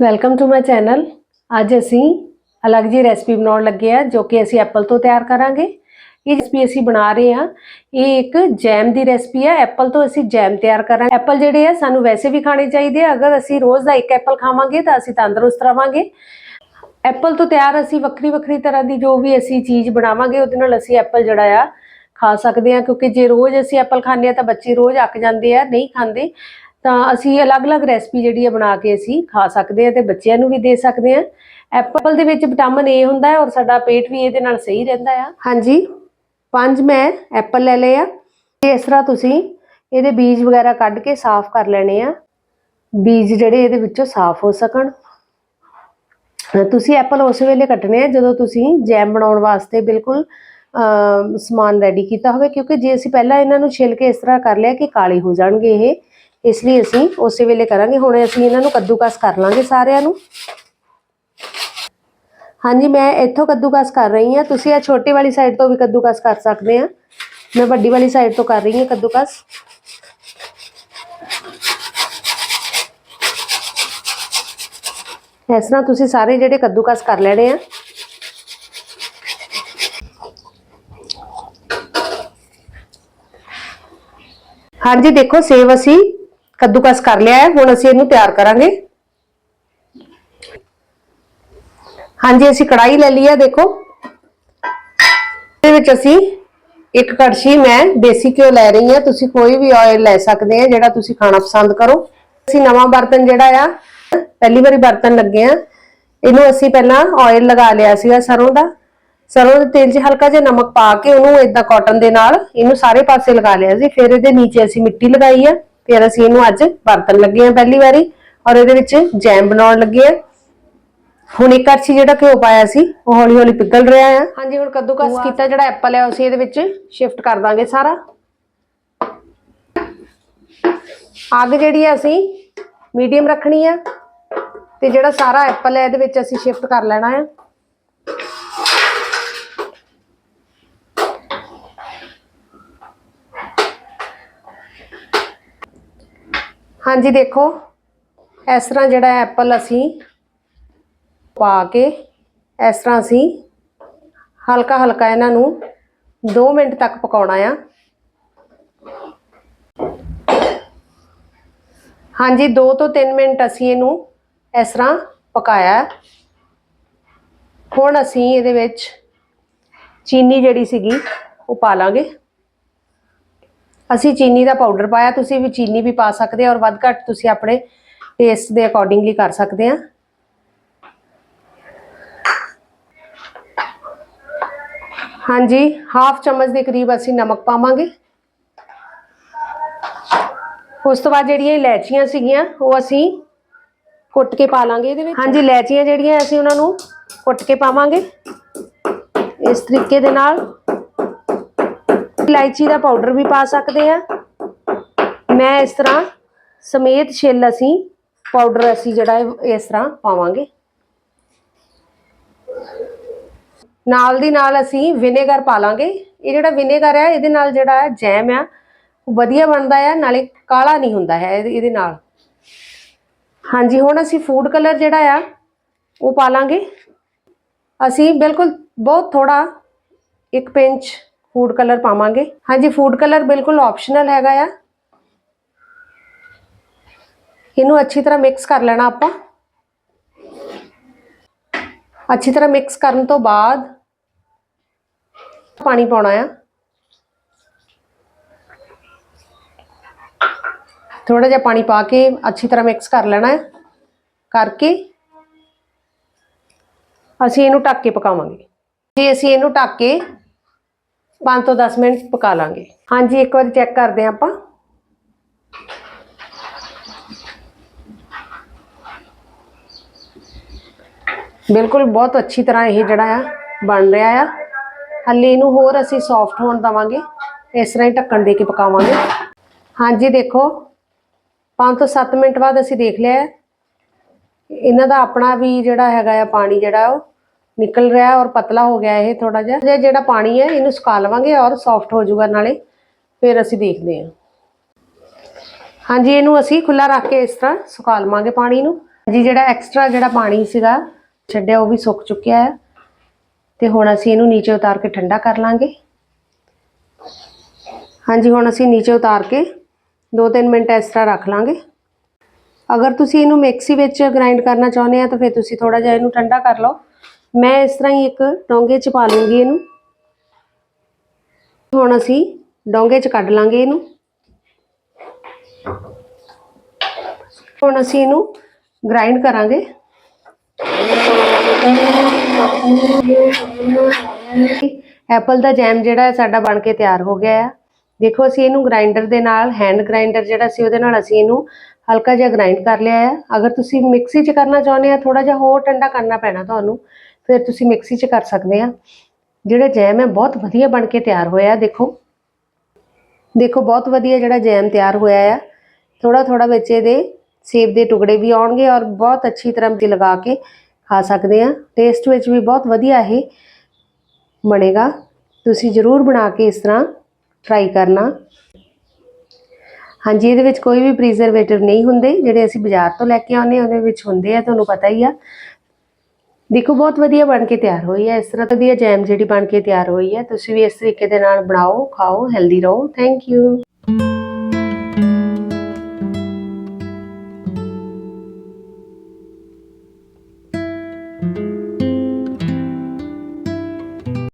Welcome to my channel ਅੱਜ ਅਸੀਂ ਅਲੱਗ ਜੀ ਰੈਸਪੀ ਬਣਾਉਣ ਲੱਗੇ ਆ ਜੋ ਕਿ ਅਸੀਂ ਐਪਲ ਤੋਂ ਤਿਆਰ ਕਰਾਂਗੇ। ਇਹ ਰੈਸਪੀ ਅਸੀਂ ਬਣਾ ਰਹੇ ਆ ਇਹ ਇੱਕ ਜੈਮ ਦੀ ਰੈਸਪੀ ਆ ਐਪਲ ਤੋਂ ਅਸੀਂ ਜੈਮ ਤਿਆਰ ਕਰਾਂਗੇ। ਐਪਲ ਜਿਹੜੇ ਆ, ਸਾਨੂੰ ਵੈਸੇ ਵੀ ਖਾਣੇ ਚਾਹੀਦੇ ਆ। ਅਗਰ ਅਸੀਂ ਰੋਜ਼ ਦਾ ਇੱਕ ਐਪਲ ਖਾਵਾਂਗੇ, ਤਾਂ ਅਸੀਂ ਤੰਦਰੁਸਤ ਰਵਾਂਗੇ। ਐਪਲ ਤੋਂ ਤਿਆਰ ਅਸੀਂ ਵੱਖਰੀ ਵੱਖਰੀ ਤਰ੍ਹਾਂ ਦੀ ਜੋ ਵੀ ਅਸੀਂ ਚੀਜ਼ ਬਣਾਵਾਂਗੇ, ਉਹਦੇ ਨਾਲ ਅਸੀਂ ਐਪਲ ਜਿਹੜਾ ਆ ਖਾ ਸਕਦੇ ਆ ਕਿਉਂਕਿ ਜੇ ਰੋਜ਼ ਅਸੀਂ ਐਪਲ ਖਾਂਦੇ ਆ ਤਾਂ ਬੱਚੇ ਰੋਜ਼ ਅੱਕ ਜਾਂਦੇ ਆ, ਨਹੀਂ ਖਾਂਦੇ। ਤਾਂ ਅਸੀਂ ਅਲੱਗ-ਅਲੱਗ ਰੈਸਪੀ ਜਿਹੜੀ ਆ ਬਣਾ ਕੇ ਅਸੀਂ ਖਾ ਸਕਦੇ ਹਾਂ ਤੇ ਬੱਚਿਆਂ ਨੂੰ ਵੀ ਦੇ ਸਕਦੇ ਹਾਂ। ਐਪਲ ਦੇ ਵਿੱਚ ਵਿਟਾਮਿਨ ਏ ਹੁੰਦਾ ਹੈ ਔਰ ਸਾਡਾ ਪੇਟ ਵੀ ਇਹਦੇ ਨਾਲ ਸਹੀ ਰਹਿੰਦਾ ਆ। ਹਾਂਜੀ, ਪੰਜ ਮੈਂ ਐਪਲ ਲੈ ਲਏ ਆ। ਤੇ ਇਸ ਤਰ੍ਹਾਂ ਤੁਸੀਂ ਇਹਦੇ ਬੀਜ ਵਗੈਰਾ ਕੱਢ ਕੇ ਸਾਫ਼ ਕਰ ਲੈਣੇ ਆ। ਬੀਜ ਜਿਹੜੇ ਇਹਦੇ ਵਿੱਚੋਂ ਸਾਫ਼ ਹੋ ਸਕਣ। ਤੁਸੀਂ ਐਪਲ ਉਸ ਵੇਲੇ ਕੱਟਣੇ ਆ ਜਦੋਂ ਤੁਸੀਂ ਜੈਮ ਬਣਾਉਣ ਵਾਸਤੇ ਬਿਲਕੁਲ ਸਮਾਨ ਰੈਡੀ ਕੀਤਾ ਹੋਵੇ। ਕਿਉਂਕਿ ਜੇ ਅਸੀਂ ਪਹਿਲਾਂ ਇਹਨਾਂ ਨੂੰ ਛਿਲ ਕੇ ਇਸ ਤਰ੍ਹਾਂ ਕਰ ਲਿਆ ਕਿ ਕਾਲੇ ਹੋ ਜਾਣਗੇ ਇਹ ਇਸ ਲਈ ਅਸੀਂ ਉਸੇ ਵੇਲੇ ਕਰਾਂਗੇ। ਹੁਣ ਅਸੀਂ ਇਹਨਾਂ ਨੂੰ ਕੱਦੂਕਸ ਕਰ ਲਾਂਗੇ ਸਾਰਿਆਂ ਨੂੰ। ਹਾਂਜੀ, ਮੈਂ ਇੱਥੋਂ ਕੱਦੂਕਸ ਕਰ ਰਹੀ ਹਾਂ। ਤੁਸੀਂ ਇਹ ਛੋਟੀ ਵਾਲੀ ਸਾਈਡ ਤੋਂ ਵੀ ਕੱਦੂਕਸ ਕਰ ਸਕਦੇ ਆ। ਮੈਂ ਵੱਡੀ ਵਾਲੀ ਸਾਈਡ ਤੋਂ ਕਰ ਰਹੀ ਹਾਂ ਕੱਦੂਕਸ। ਇਸ ਤਰ੍ਹਾਂ ਤੁਸੀਂ ਸਾਰੇ ਜਿਹੜੇ ਕੱਦੂਕਸ ਕਰ ਲੈਣੇ ਆ। ਹਾਂਜੀ, ਦੇਖੋ ਸੇਵ ਅਸੀਂ ਕੱਦੂਕਸ ਕਰ ਲਿਆ ਹੈ, ਹੁਣ ਅਸੀਂ ਇਹਨੂੰ ਤਿਆਰ ਕਰਾਂਗੇ। ਹਾਂਜੀ, ਅਸੀਂ ਕੜਾਈ ਲੈ ਲਈ ਹੈ, ਦੇਖੋ। ਇਹਦੇ ਵਿੱਚ ਅਸੀਂ ਇੱਕ ਕੜਛੀ ਮੈਂ ਦੇਸੀ ਘਿਓ ਲੈ ਰਹੀ ਹਾਂ। ਤੁਸੀਂ ਕੋਈ ਵੀ ਆਇਲ ਲੈ ਸਕਦੇ ਆ, ਜਿਹੜਾ ਤੁਸੀਂ ਖਾਣਾ ਪਸੰਦ ਕਰੋ। ਅਸੀਂ ਨਵਾਂ ਬਰਤਨ ਜਿਹੜਾ ਆ, ਪਹਿਲੀ ਵਾਰੀ ਬਰਤਨ ਲੱਗੇ ਆ। ਇਹਨੂੰ ਅਸੀਂ ਪਹਿਲਾਂ ਆਇਲ ਲਗਾ ਲਿਆ ਸੀਗਾ ਸਰੋਂ ਦਾ। ਸਰੋਂ ਦੇ ਤੇਲ 'ਚ ਹਲਕਾ ਜਿਹਾ ਨਮਕ ਪਾ ਕੇ ਉਹਨੂੰ ਇਦਾਂ ਕਾਟਨ ਦੇ ਨਾਲ ਇਹਨੂੰ ਸਾਰੇ ਪਾਸੇ ਲਗਾ ਲਿਆ ਸੀ। ਫਿਰ ਇਹਦੇ ਨੀਚੇ ਅਸੀਂ ਮਿੱਟੀ ਲਗਾਈ ਆ। ਫਿਰ ਅਸੀਂ ਇਹਨੂੰ ਅੱਜ ਬਰਤਨ ਲੱਗੇ ਆ ਪਹਿਲੀ ਵਾਰੀ ਔਰ ਇਹਦੇ ਵਿੱਚ ਜੈਮ ਬਣਾਉਣ ਲੱਗੇ ਆ ਹੁਣ ਇੱਕ ਕੜਛੀ ਜਿਹੜਾ ਘਿਓ ਪਾਇਆ ਸੀ ਉਹ ਹੌਲੀ ਹੌਲੀ ਪਿਘਲ ਰਿਹਾ ਆ। ਹਾਂਜੀ ਹੁਣ ਕੱਦੂਕਸ ਕੀਤਾ ਜਿਹੜਾ ਐਪਲ ਹੈ ਅਸੀਂ ਇਹਦੇ ਵਿੱਚ ਸ਼ਿਫਟ ਕਰ ਦਾਂਗੇ ਸਾਰਾ। ਅੱਗ ਜਿਹੜੀ ਆ ਅਸੀਂ ਮੀਡੀਅਮ ਰੱਖਣੀ ਆ ਤੇ ਜਿਹੜਾ ਸਾਰਾ ਐਪਲ ਹੈ ਇਹਦੇ ਵਿੱਚ ਅਸੀਂ ਸ਼ਿਫਟ ਕਰ ਲੈਣਾ ਆ। ਹਾਂਜੀ, ਦੇਖੋ। ਇਸ ਤਰ੍ਹਾਂ ਜਿਹੜਾ ਐਪਲ ਅਸੀਂ ਪਾ ਕੇ ਇਸ ਤਰ੍ਹਾਂ ਅਸੀਂ ਹਲਕਾ ਹਲਕਾ ਇਹਨਾਂ ਨੂੰ 2 ਮਿੰਟ ਤੱਕ ਪਕਾਉਣਾ ਆ। ਹਾਂਜੀ 2 ਤੋਂ 3 ਮਿੰਟ ਅਸੀਂ ਇਹਨੂੰ ਇਸ ਤਰ੍ਹਾਂ ਪਕਾਇਆ। ਹੁਣ ਅਸੀਂ ਇਹਦੇ ਵਿੱਚ ਚੀਨੀ ਜਿਹੜੀ ਸੀਗੀ, ਉਹ ਪਾ ਲਾਂਗੇ। ਅਸੀਂ ਚੀਨੀ ਦਾ ਪਾਊਡਰ ਪਾਇਆ, ਤੁਸੀਂ ਵੀ ਚੀਨੀ ਵੀ ਪਾ ਸਕਦੇ ਆ ਔਰ ਵੱਧ ਘੱਟ ਤੁਸੀਂ ਆਪਣੇ ਟੇਸਟ ਦੇ ਅਕੋਰਡਿੰਗਲੀ ਕਰ ਸਕਦੇ ਆ। ਹਾਂਜੀ ਹਾਫ ਚਮਚ ਦੇ ਕਰੀਬ ਅਸੀਂ ਨਮਕ ਪਾਵਾਂਗੇ। ਉਸ ਤੋਂ ਬਾਅਦ ਜਿਹੜੀਆਂ ਇਲਾਇਚੀਆਂ ਸੀਗੀਆਂ, ਉਹ ਅਸੀਂ ਕੁੱਟ ਕੇ ਪਾ ਲਾਂਗੇ ਇਹਦੇ ਵਿੱਚ। ਹਾਂਜੀ, ਇਲਾਇਚੀਆਂ ਜਿਹੜੀਆਂ ਅਸੀਂ ਉਹਨਾਂ ਨੂੰ ਕੁੱਟ ਕੇ ਪਾਵਾਂਗੇ। ਇਸ ਤਰੀਕੇ ਦੇ ਨਾਲ। ਇਲਾਇਚੀ ਦਾ ਪਾਊਡਰ ਵੀ ਪਾ ਸਕਦੇ ਆ ਮੈਂ ਇਸ ਤਰ੍ਹਾਂ ਸਮੇਤ ਛਿੱਲ ਅਸੀਂ ਪਾਊਡਰ ਅਸੀਂ ਜਿਹੜਾ ਇਸ ਤਰ੍ਹਾਂ ਪਾਵਾਂਗੇ। ਨਾਲ ਦੀ ਨਾਲ ਅਸੀਂ ਵਿਨੇਗਰ ਪਾ ਲਾਂਗੇ। ਇਹ ਜਿਹੜਾ ਵਿਨੇਗਰ ਹੈ, ਇਹਦੇ ਨਾਲ ਜਿਹੜਾ ਜੈਮ ਆ, ਉਹ ਵਧੀਆ ਬਣਦਾ ਹੈ, ਨਾਲੇ ਕਾਲਾ ਨਹੀਂ ਹੁੰਦਾ ਹੈ ਇਹਦੇ ਇਹਦੇ ਨਾਲ। ਹਾਂਜੀ, ਹੁਣ ਅਸੀਂ ਫੂਡ ਕਲਰ ਜਿਹੜਾ ਆ, ਉਹ ਪਾ ਲਾਂਗੇ। ਅਸੀਂ ਬਿਲਕੁਲ ਬਹੁਤ ਥੋੜਾ ਇੱਕ ਪਿੰਚ ਫੂਡ ਕਲਰ ਪਾਵਾਂਗੇ ਹਾਂਜੀ ਫੂਡ ਕਲਰ ਬਿਲਕੁਲ ਆਪਸ਼ਨਲ ਹੈਗਾ ਆ ਇਹਨੂੰ ਅੱਛੀ ਤਰ੍ਹਾਂ ਮਿਕਸ ਕਰ ਲੈਣਾ ਆਪਾਂ ਅੱਛੀ ਤਰ੍ਹਾਂ ਮਿਕਸ ਕਰਨ ਤੋਂ ਬਾਅਦ ਪਾਣੀ ਪਾਉਣਾ ਆ ਥੋੜਾ ਜਿਹਾ ਪਾਣੀ ਪਾ ਕੇ ਅੱਛੀ ਤਰ੍ਹਾਂ ਮਿਕਸ ਕਰ ਲੈਣਾ ਹੈ ਕਰਕੇ ਅਸੀਂ ਇਹਨੂੰ ਢੱਕ ਕੇ ਪਕਾਵਾਂਗੇ ਜੇ ਅਸੀਂ ਇਹਨੂੰ ਢੱਕ ਕੇ 5 ਤੋਂ 10 ਮਿੰਟ ਪਕਾ ਲਾਂਗੇ। ਹਾਂਜੀ, ਇੱਕ ਵਾਰੀ ਚੈੱਕ ਕਰਦੇ ਹਾਂ ਆਪਾਂ। ਬਿਲਕੁਲ ਬਹੁਤ ਅੱਛੀ ਤਰ੍ਹਾਂ ਇਹ ਜਿਹੜਾ ਆ ਬਣ ਰਿਹਾ ਆ। ਹੱਲੇ ਇਹਨੂੰ ਹੋਰ ਅਸੀਂ ਸੌਫਟ ਹੋਣ ਦਵਾਂਗੇ। ਇਸ ਤਰ੍ਹਾਂ ਹੀ ਢੱਕਣ ਦੇ ਕੇ ਪਕਾਵਾਂਗੇ। ਹਾਂਜੀ, ਦੇਖੋ 5 ਤੋਂ 7 ਮਿੰਟ ਬਾਅਦ ਅਸੀਂ ਦੇਖ ਲਿਆ ਇਹਨਾਂ ਦਾ ਆਪਣਾ ਵੀ ਜਿਹੜਾ ਹੈਗਾ ਆ ਪਾਣੀ ਜਿਹੜਾ ਉਹ ਨਿਕਲ ਰਿਹਾ ਔਰ ਪਤਲਾ ਹੋ ਗਿਆ ਇਹ ਥੋੜਾ ਜਿਹਾ। ਜੇ ਜਿਹੜਾ ਪਾਣੀ ਹੈ, ਇਹਨੂੰ ਸੁਕਾ ਲਵਾਂਗੇ ਔਰ ਸੌਫਟ ਹੋ ਜਾਊਗਾ ਨਾਲੇ। ਫਿਰ ਅਸੀਂ ਦੇਖਦੇ ਹਾਂ। ਹਾਂਜੀ, ਇਹਨੂੰ ਅਸੀਂ ਖੁੱਲਾ ਰੱਖ ਕੇ ਇਸ ਤਰ੍ਹਾਂ ਸੁਕਾ ਲਵਾਂਗੇ ਪਾਣੀ ਨੂੰ। ਜੀ ਜਿਹੜਾ ਐਕਸਟਰਾ ਜਿਹੜਾ ਪਾਣੀ ਸੀਗਾ, ਛੱਡਿਆ ਉਹ ਵੀ ਸੁੱਕ ਚੁੱਕਿਆ ਹੈ। ਤੇ ਹੁਣ ਅਸੀਂ ਇਹਨੂੰ ਨੀਚੇ ਉਤਾਰ ਕੇ ਠੰਡਾ ਕਰ ਲਾਂਗੇ। ਹਾਂਜੀ, ਹੁਣ ਅਸੀਂ ਨੀਚੇ ਉਤਾਰ ਕੇ 2-3 ਮਿੰਟ ਇਸ ਤਰ੍ਹਾਂ ਰੱਖ ਲਾਂਗੇ। ਅਗਰ ਤੁਸੀਂ ਇਹਨੂੰ ਮਿਕਸੀ ਵਿੱਚ ਗ੍ਰਾਈਂਡ ਕਰਨਾ ਚਾਹੁੰਦੇ ਆ, ਤਾਂ ਫਿਰ ਤੁਸੀਂ ਥੋੜਾ ਜਿਹਾ ਇਹਨੂੰ ਠੰਡਾ ਕਰ ਲਓ। ਮੈਂ ਇਸ ਤਰ੍ਹਾਂ ਹੀ ਇੱਕ ਡੋਂਗੇ 'ਚ ਪਾ ਲੂੰਗੀ ਇਹਨੂੰ। ਹੁਣ ਅਸੀਂ ਡੋਂਗੇ 'ਚ ਕੱਢ ਲਾਂਗੇ ਇਹਨੂੰ। ਹੁਣ ਅਸੀਂ ਇਹਨੂੰ ਗ੍ਰਾਈਂਡ ਕਰਾਂਗੇ। ਐਪਲ ਦਾ ਜੈਮ ਜਿਹੜਾ ਸਾਡਾ ਬਣ ਕੇ ਤਿਆਰ ਹੋ ਗਿਆ ਹੈ ਦੇਖੋ ਅਸੀਂ ਇਹਨੂੰ ਗ੍ਰਾਈਂਡਰ ਦੇ ਨਾਲ ਹੈਂਡ ਗ੍ਰਾਈਂਡਰ ਜਿਹੜਾ ਸੀ ਉਹਦੇ ਨਾਲ ਅਸੀਂ ਇਹਨੂੰ ਹਲਕਾ ਜਿਹਾ ਗ੍ਰਾਈਂਡ ਕਰ ਲਿਆ ਹੈ ਅਗਰ ਤੁਸੀਂ ਮਿਕਸੀ 'ਚ ਕਰਨਾ ਚਾਹੁੰਦੇ ਆ ਥੋੜਾ ਜਿਹਾ ਹੋਰ ਠੰਡਾ ਕਰਨਾ ਪੈਣਾ ਤੁਹਾਨੂੰ। ਫਿਰ ਤੁਸੀਂ ਮਿਕਸੀ 'ਚ ਕਰ ਸਕਦੇ ਆ। ਜਿਹੜਾ ਜੈਮ ਹੈ, ਬਹੁਤ ਵਧੀਆ ਬਣ ਕੇ ਤਿਆਰ ਹੋਇਆ, ਦੇਖੋ। ਦੇਖੋ, ਬਹੁਤ ਵਧੀਆ ਜਿਹੜਾ ਜੈਮ ਤਿਆਰ ਹੋਇਆ ਆ। ਥੋੜਾ ਥੋੜਾ ਵਿੱਚ ਇਹਦੇ ਸੇਬ ਦੇ ਟੁਕੜੇ ਵੀ ਆਉਣਗੇ ਔਰ ਬਹੁਤ ਅੱਛੀ ਤਰ੍ਹਾਂ ਦੀ ਲਗਾ ਕੇ ਖਾ ਸਕਦੇ ਆ। ਟੇਸਟ ਵਿੱਚ ਵੀ ਬਹੁਤ ਵਧੀਆ ਇਹ ਬਣੇਗਾ। ਤੁਸੀਂ ਜ਼ਰੂਰ ਬਣਾ ਕੇ ਇਸ ਤਰ੍ਹਾਂ ਟਰਾਈ ਕਰਨਾ। ਹਾਂਜੀ, ਇਹਦੇ ਵਿੱਚ ਕੋਈ ਵੀ ਪ੍ਰੀਜ਼ਰਵੇਟਿਵ ਨਹੀਂ ਹੁੰਦੇ। ਜਿਹੜੇ ਅਸੀਂ ਬਾਜ਼ਾਰ ਤੋਂ ਲੈ ਕੇ ਆਉਂਦੇ ਹਾਂ, ਉਹਦੇ ਵਿੱਚ ਹੁੰਦੇ ਆ, ਤੁਹਾਨੂੰ ਪਤਾ ਹੀ ਆ। ਦੇਖੋ, ਬਹੁਤ ਵਧੀਆ ਬਣ ਕੇ ਤਿਆਰ ਹੋਈ ਹੈ। ਇਸ ਤਰ੍ਹਾਂ ਵਧੀਆ ਜੈਮ ਜਿਹੜੀ ਬਣ ਕੇ ਤਿਆਰ ਹੋਈ ਹੈ। ਤੁਸੀਂ ਵੀ ਇਸ ਤਰੀਕੇ ਦੇ ਨਾਲ ਬਣਾਓ, ਖਾਓ ਹੈਲਦੀ ਰਹੋ। Thank you